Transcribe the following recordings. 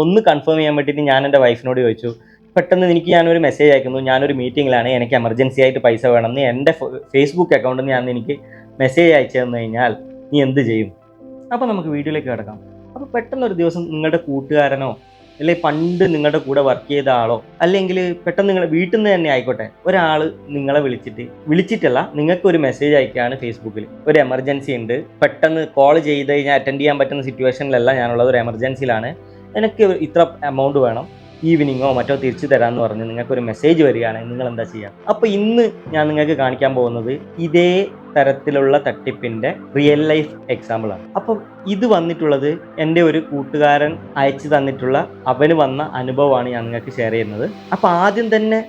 ഒന്ന് കൺഫേം ചെയ്യാൻ വേണ്ടിയിട്ട് ഞാൻ എന്റെ വൈഫിനോട് ചോദിച്ചു. പെട്ടെന്ന് എനിക്ക് ഞാനൊരു മെസ്സേജ് അയക്കുന്നു. ഞാനൊരു മീറ്റിങ്ങിലാണ് എനിക്ക് എമർജൻസി ആയിട്ട് പൈസ വേണമെന്ന് എന്റെ ഫേസ്ബുക്ക് അക്കൗണ്ടിൽ ഞാൻ എനിക്ക് മെസ്സേജ് അയച്ചു തന്നു കഴിഞ്ഞാൽ നീ എന്ത് ചെയ്യും? അപ്പോൾ നമുക്ക് വീഡിയോയിലേക്ക് കിടക്കാം. അപ്പോൾ പെട്ടെന്ന് ഒരു ദിവസം നിങ്ങളുടെ കൂട്ടുകാരനോ അല്ലെങ്കിൽ പണ്ട് നിങ്ങളുടെ കൂടെ വർക്ക് ചെയ്ത ആളോ അല്ലെങ്കിൽ പെട്ടെന്ന് നിങ്ങൾ വീട്ടിൽ നിന്ന് തന്നെ ആയിക്കോട്ടെ ഒരാൾ നിങ്ങളെ വിളിച്ചിട്ട് വിളിച്ചിട്ടല്ല നിങ്ങൾക്ക് ഒരു മെസ്സേജ് അയക്കുകയാണ് ഫേസ്ബുക്കിൽ ഒരു എമർജൻസി ഉണ്ട്. പെട്ടെന്ന് കോൾ ചെയ്ത് കഴിഞ്ഞാൽ അറ്റൻഡ് ചെയ്യാൻ പറ്റുന്ന സിറ്റുവേഷനിലല്ല ഞാനുള്ളത്. ഒരു എമർജൻസിയിലാണ് എനിക്ക് ഇത്ര എമൗണ്ട് വേണം ഈവനിങ്ങോ മറ്റോ തിരിച്ചു തരാമെന്ന് പറഞ്ഞ് നിങ്ങൾക്ക് ഒരു മെസ്സേജ് വരികയാണെങ്കിൽ നിങ്ങൾ എന്താ ചെയ്യുക അപ്പോൾ ഇന്ന് ഞാൻ നിങ്ങൾക്ക് കാണിക്കാൻ പോകുന്നത് ഇതേ തരത്തിലുള്ള തട്ടിപ്പിന്റെ റിയൽ ലൈഫ് എക്സാമ്പിളാണ് അപ്പം ഇത് വന്നിട്ടുള്ളത് എന്റെ ഒരു കൂട്ടുകാരൻ അയച്ചു തന്നിട്ടുള്ള അവന് വന്ന അനുഭവമാണ് ഞാൻ നിങ്ങൾക്ക് ഷെയർ ചെയ്യുന്നത്. അപ്പോൾ ആദ്യം തന്നെ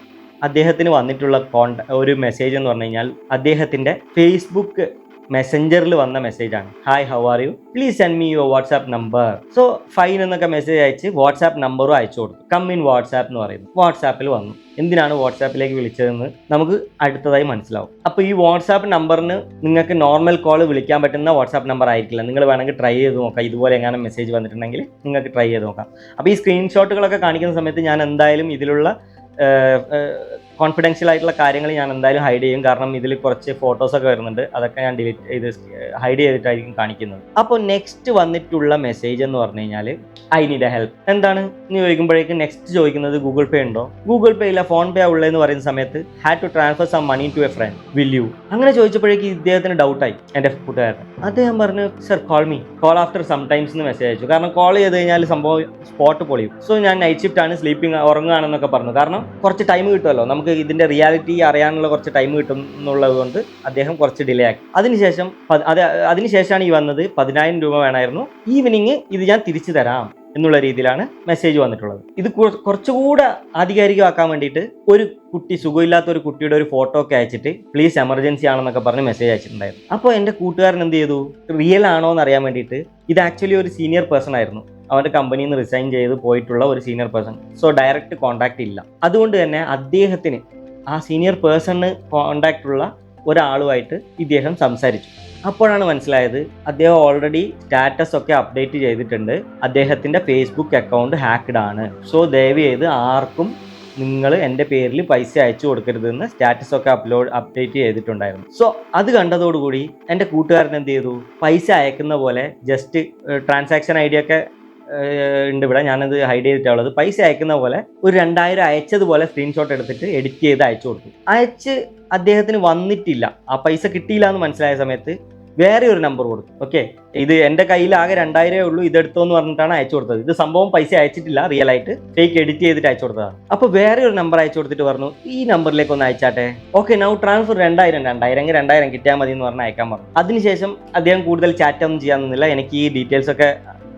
അദ്ദേഹത്തിന് വന്നിട്ടുള്ള കോണ്ട ഒരു മെസ്സേജ് എന്ന് പറഞ്ഞു കഴിഞ്ഞാൽ അദ്ദേഹത്തിന്റെ ഫേസ്ബുക്ക് മെസ്സഞ്ചറിൽ വന്ന മെസ്സേജ് ആണ്. Hi how are you please send me your WhatsApp number so fine എന്നൊക്കെ മെസ്സേജ് അയച്ച് വാട്സാപ്പ് നമ്പറും അയച്ചു കൊടുത്തു. കം ഇൻ വാട്സാപ്പ് എന്ന് പറയുന്നു. വാട്സാപ്പിൽ വന്നു. എന്തിനാണ് വാട്സാപ്പിലേക്ക് വിളിച്ചതെന്ന് നമുക്ക് അടുത്തതായി മനസ്സിലാവും. അപ്പോൾ ഈ വാട്സാപ്പ് നമ്പറിന് നിങ്ങൾക്ക് നോർമൽ കോൾ വിളിക്കാൻ പറ്റുന്ന വാട്സാപ്പ് നമ്പർ ആയിരിക്കില്ല. നിങ്ങൾ വേണമെങ്കിൽ ട്രൈ ചെയ്ത് നോക്കാം. ഇതുപോലെ എങ്ങനെ മെസ്സേജ് വന്നിട്ടുണ്ടെങ്കിൽ നിങ്ങൾക്ക് ട്രൈ ചെയ്ത് നോക്കാം. അപ്പോൾ ഈ സ്ക്രീൻഷോട്ടുകളൊക്കെ കാണിക്കുന്ന സമയത്ത് ഞാൻ എന്തായാലും ഇതിലുള്ള കോൺഫിഡൻഷ്യൽ ആയിട്ടുള്ള കാര്യങ്ങൾ ഞാൻ എന്തായാലും ഹൈഡ് ചെയ്യും. കാരണം ഇതിൽ കുറച്ച് ഫോട്ടോസൊക്കെ വരുന്നുണ്ട്. അതൊക്കെ ഞാൻ ഡിലീറ്റ് ചെയ്ത് ഹൈഡ് ചെയ്തിട്ടായിരിക്കും കാണിക്കുന്നത്. അപ്പോൾ നെക്സ്റ്റ് വന്നിട്ടുള്ള മെസ്സേജ് എന്ന് പറഞ്ഞു കഴിഞ്ഞാൽ ഐ നീഡ് എ ഹെൽപ്പ് എന്താണ്? എന്ന് ചോദിക്കുമ്പോഴേക്കും നെക്സ്റ്റ് ചോദിക്കുന്നത് ഗൂഗിൾ പേ ഉണ്ടോ? ഗൂഗിൾ പേ ഇല്ല ഫോൺ പേ ഉള്ളതെന്ന് പറയുന്ന സമയത്ത് had to transfer some money to a friend will you അങ്ങനെ ചോദിച്ചപ്പോഴേക്കും ഇദ്ദേഹത്തിന് ഡൗട്ടായി എന്റെ കൂട്ടുകാരൻ. അദ്ദേഹം പറഞ്ഞു sir call me call after some times എന്ന് മെസ്സേജ് അയച്ചു. കാരണം കോൾ ചെയ്ത് കഴിഞ്ഞാൽ സംഭവം സ്പോട്ട് പൊളിയും. സോ ഞാൻ നൈറ്റ് ഷിഫ്റ്റ് ആണ് സ്ലീപ്പിംഗ് ഉറങ്ങുകയാണെന്നൊക്കെ പറഞ്ഞു. കാരണം കുറച്ച് ടൈം കിട്ടുമല്ലോ. നമുക്ക് ഇതിന്റെ റിയാലിറ്റി അറിയാനുള്ള കുറച്ച് ടൈം കിട്ടും എന്നുള്ളത് കൊണ്ട് അദ്ദേഹം കുറച്ച് ഡിലേ ആക്കി. അതിനുശേഷം അത് അതിനുശേഷമാണ് ഈ വന്നത് പതിനായിരം രൂപ വേണമായിരുന്നു. ഈവനിങ് ഇത് ഞാൻ തിരിച്ചു തരാം എന്നുള്ള രീതിയിലാണ് മെസ്സേജ് വന്നിട്ടുള്ളത്. ഇത് കുറ- കുറച്ചുകൂടെ ആധികാരികമാക്കാൻ വേണ്ടിയിട്ട് ഒരു കുട്ടി സുഖമില്ലാത്ത ഒരു കുട്ടിയുടെ ഒരു ഫോട്ടോ ഒക്കെ അയച്ചിട്ട് പ്ലീസ് എമർജൻസി ആണെന്നൊക്കെ പറഞ്ഞ് മെസ്സേജ് അയച്ചിട്ടുണ്ടായിരുന്നു. അപ്പോൾ എന്റെ കൂട്ടുകാരൻ എന്ത് ചെയ്തു? റിയൽ ആണോ എന്ന് അറിയാൻ വേണ്ടിയിട്ട് ഇത് ആക്ച്വലി ഒരു സീനിയർ പേഴ്സൺ ആയിരുന്നു. അവന്റെ കമ്പനിയിൽ നിന്ന് റിസൈൻ ചെയ്ത് പോയിട്ടുള്ള ഒരു senior person so direct contact ഇല്ല. അതുകൊണ്ട് തന്നെ അദ്ദേഹത്തിന് ആ സീനിയർ പേഴ്സണിന് കോണ്ടാക്റ്റ് ഉള്ള ഒരാളുമായിട്ട് ഇദ്ദേഹം സംസാരിച്ചു. അപ്പോഴാണ് മനസ്സിലായത് അദ്ദേഹം ഓൾറെഡി സ്റ്റാറ്റസ് ഒക്കെ അപ്ഡേറ്റ് ചെയ്തിട്ടുണ്ട്. അദ്ദേഹത്തിന്റെ ഫേസ്ബുക്ക് അക്കൗണ്ട് ഹാക്ക്ഡ് ആണ്. സോ ദയവ് ചെയ്ത് ആർക്കും നിങ്ങൾ എന്റെ പേരിൽ പൈസ അയച്ചു കൊടുക്കരുതെന്ന് സ്റ്റാറ്റസ് ഒക്കെ അപ്ലോഡ് അപ്ഡേറ്റ് ചെയ്തിട്ടുണ്ടായിരുന്നു. സോ അത് കണ്ടതോടുകൂടി എന്റെ കൂട്ടുകാരൻ എന്ത് ചെയ്തു? പൈസ അയക്കുന്ന പോലെ ജസ്റ്റ് ട്രാൻസാക്ഷൻ ഐ ഡി ഒക്കെ ഉണ്ട് ഇവിടെ. ഞാനത് ഹൈഡ് ചെയ്തിട്ടുള്ളത്. പൈസ അയക്കുന്ന പോലെ ഒരു രണ്ടായിരം അയച്ചതുപോലെ സ്ക്രീൻഷോട്ട് എടുത്തിട്ട് എഡിറ്റ് ചെയ്ത് അയച്ചു കൊടുത്തു. അയച്ച് അദ്ദേഹത്തിന് വന്നിട്ടില്ല. ആ പൈസ കിട്ടിയില്ല എന്ന് മനസ്സിലായ സമയത്ത് വേറെ ഒരു നമ്പർ കൊടുത്തു. ഓക്കെ ഇത് എന്റെ കയ്യിൽ ആകെ രണ്ടായിരമേ ഉള്ളൂ. ഇതെടുത്തോ എന്ന് പറഞ്ഞിട്ടാണ് അയച്ചു കൊടുത്തത്. ഇത് സംഭവം പൈസ അയച്ചിട്ടില്ല. റിയൽ ആയിട്ട് ഫേക്ക് എഡിറ്റ് ചെയ്തിട്ട് അയച്ചു കൊടുത്തതാണ്. അപ്പോൾ വേറെ ഒരു നമ്പർ അയച്ചു കൊടുത്തിട്ട് പറഞ്ഞു ഈ നമ്പറിലേക്ക് ഒന്ന് അയച്ചാട്ടെ? ഓക്കെ നൗ ട്രാൻസ്ഫർ രണ്ടായിരം. രണ്ടായിരം രണ്ടായിരം കിട്ടിയാൽ മതി എന്ന് പറഞ്ഞ് അയക്കാൻ പറഞ്ഞു. അതിനുശേഷം അദ്ദേഹം കൂടുതൽ ചാറ്റ് ഒന്നും ചെയ്യാൻ നിന്നില്ല. എനിക്ക് ഈ ഡീറ്റെയിൽസ് ഒക്കെ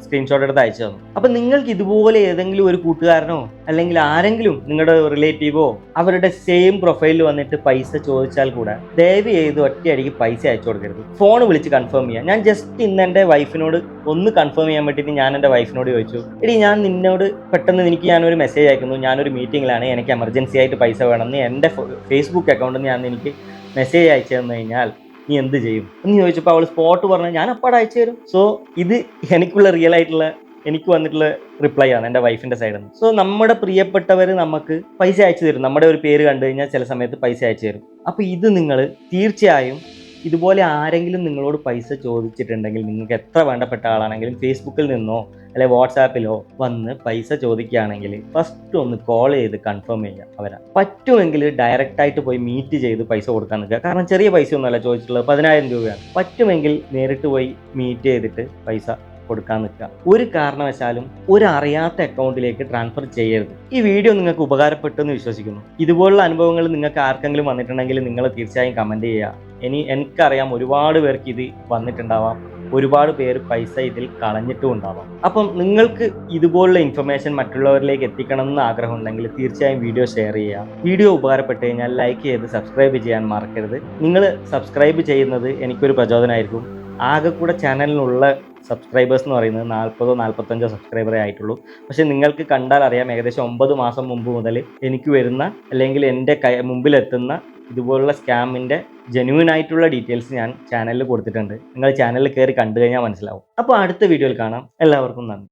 സ്ക്രീൻഷോട്ട് എടുത്ത് അയച്ചു തന്നു. അപ്പം നിങ്ങൾക്ക് ഇതുപോലെ ഏതെങ്കിലും ഒരു കൂട്ടുകാരനോ അല്ലെങ്കിൽ ആരെങ്കിലും നിങ്ങളുടെ റിലേറ്റീവോ അവരുടെ സെയിം പ്രൊഫൈലിൽ വന്നിട്ട് പൈസ ചോദിച്ചാൽ കൂടെ ദയവ് ചെയ്ത് ഒറ്റയടിക്ക് പൈസ അയച്ചു കൊടുക്കരുത്. ഫോൺ വിളിച്ച് കൺഫേം ചെയ്യാം. ഞാൻ ജസ്റ്റ് ഇന്ന് എന്റെ വൈഫിനോട് ഒന്ന് കൺഫേം ചെയ്യാൻ വേണ്ടിയിട്ട് ഞാൻ എന്റെ വൈഫിനോട് ചോദിച്ചു. എടി ഞാൻ നിന്നോട് പെട്ടെന്ന് എനിക്ക് ഞാനൊരു മെസ്സേജ് അയക്കുന്നു. ഞാനൊരു മീറ്റിംഗിലാണ് എനിക്ക് എമർജൻസി ആയിട്ട് പൈസ വേണമെന്ന് എന്റെ ഫേസ്ബുക്ക് അക്കൗണ്ടിൽ നിന്ന് ഞാൻ എനിക്ക് മെസ്സേജ് അയച്ചു തന്നു കഴിഞ്ഞാൽ നീ എന്ത് ചെയ്യും? എന്ന് ചോദിച്ചപ്പോൾ അവൾ സ്പോട്ട് പറഞ്ഞു ഞാൻ അപ്പാടെ അയച്ചു തരും. സോ ഇത് എനിക്കുള്ള റിയൽ ആയിട്ടുള്ള എനിക്ക് വന്നിട്ടുള്ള റിപ്ലൈ ആണ് എന്റെ വൈഫിന്റെ സൈഡിൽ നിന്ന് സോ നമ്മുടെ പ്രിയപ്പെട്ടവർ നമുക്ക് പൈസ അയച്ചു തരും. നമ്മുടെ ഒരു പേര് കണ്ടു കഴിഞ്ഞാൽ ചില സമയത്ത് പൈസ അയച്ചു തരും. അപ്പോൾ ഇത് നിങ്ങൾ തീർച്ചയായും ഇതുപോലെ ആരെങ്കിലും നിങ്ങളോട് പൈസ ചോദിച്ചിട്ടുണ്ടെങ്കിൽ നിങ്ങൾക്ക് എത്ര വേണ്ടപ്പെട്ട ആളാണെങ്കിലും ഫേസ്ബുക്കിൽ നിന്നോ അല്ലെ വാട്സാപ്പിലോ വന്ന് പൈസ ചോദിക്കുകയാണെങ്കിൽ ഫസ്റ്റ് ഒന്ന് കോൾ ചെയ്ത് കൺഫേം ചെയ്യുക അവരെ. പറ്റുമെങ്കിൽ ഡയറക്റ്റ് ആയിട്ട് പോയി മീറ്റ് ചെയ്ത് പൈസ കൊടുക്കാൻ നിൽക്കുക. കാരണം ചെറിയ പൈസ ഒന്നുമല്ല ചോദിച്ചിട്ടുള്ളത് പതിനായിരം രൂപയാണ്. പറ്റുമെങ്കിൽ നേരിട്ട് പോയി മീറ്റ് ചെയ്തിട്ട് പൈസ കൊടുക്കാൻ നിൽക്കുക. ഒരു കാരണവശാലും ഒരു അറിയാത്ത അക്കൗണ്ടിലേക്ക് ട്രാൻസ്ഫർ ചെയ്യരുത്. ഈ വീഡിയോ നിങ്ങൾക്ക് ഉപകാരപ്പെട്ടു എന്ന് വിശ്വസിക്കുന്നു. ഇതുപോലുള്ള അനുഭവങ്ങൾ നിങ്ങൾക്ക് ആർക്കെങ്കിലും വന്നിട്ടുണ്ടെങ്കിൽ നിങ്ങൾ തീർച്ചയായും കമന്റ് ചെയ്യുക. ഇനി എനിക്കറിയാം ഒരുപാട് പേർക്ക് ഇത് വന്നിട്ടുണ്ടാവാം. ഒരുപാട് പേര് പൈസ ഇതിൽ കളഞ്ഞിട്ടും ഉണ്ടാവാം. അപ്പം നിങ്ങൾക്ക് ഇതുപോലുള്ള ഇൻഫർമേഷൻ മറ്റുള്ളവരിലേക്ക് എത്തിക്കണം എന്ന് ആഗ്രഹമുണ്ടെങ്കിൽ തീർച്ചയായും വീഡിയോ ഷെയർ ചെയ്യുക. വീഡിയോ ഉപകാരപ്പെട്ട് കഴിഞ്ഞാൽ ലൈക്ക് ചെയ്ത് സബ്സ്ക്രൈബ് ചെയ്യാൻ മറക്കരുത്. നിങ്ങൾ സബ്സ്ക്രൈബ് ചെയ്യുന്നത് എനിക്കൊരു പ്രചോദനമായിരിക്കും. ആകെ കൂടെ ചാനലിനുള്ള സബ്സ്ക്രൈബേഴ്സ് എന്ന് പറയുന്നത് നാൽപ്പതോ നാൽപ്പത്തഞ്ചോ സബ്സ്ക്രൈബറേ ആയിട്ടുള്ളൂ. പക്ഷേ നിങ്ങൾക്ക് കണ്ടാൽ അറിയാം ഏകദേശം ഒമ്പത് മാസം മുമ്പ് മുതൽ എനിക്ക് വരുന്ന അല്ലെങ്കിൽ എന്റെ കൈ മുമ്പിലെത്തുന്ന ഇതുപോലുള്ള സ്കാമിന്റെ ജെന്യൂൻ ആയിട്ടുള്ള ഡീറ്റെയിൽസ് ഞാൻ ചാനലിൽ കൊടുത്തിട്ടുണ്ട്. നിങ്ങൾ ചാനലിൽ കയറി കണ്ടു കഴിഞ്ഞാൽ മനസ്സിലാവും. അപ്പോൾ അടുത്ത വീഡിയോയിൽ കാണാം. എല്ലാവർക്കും നന്ദി.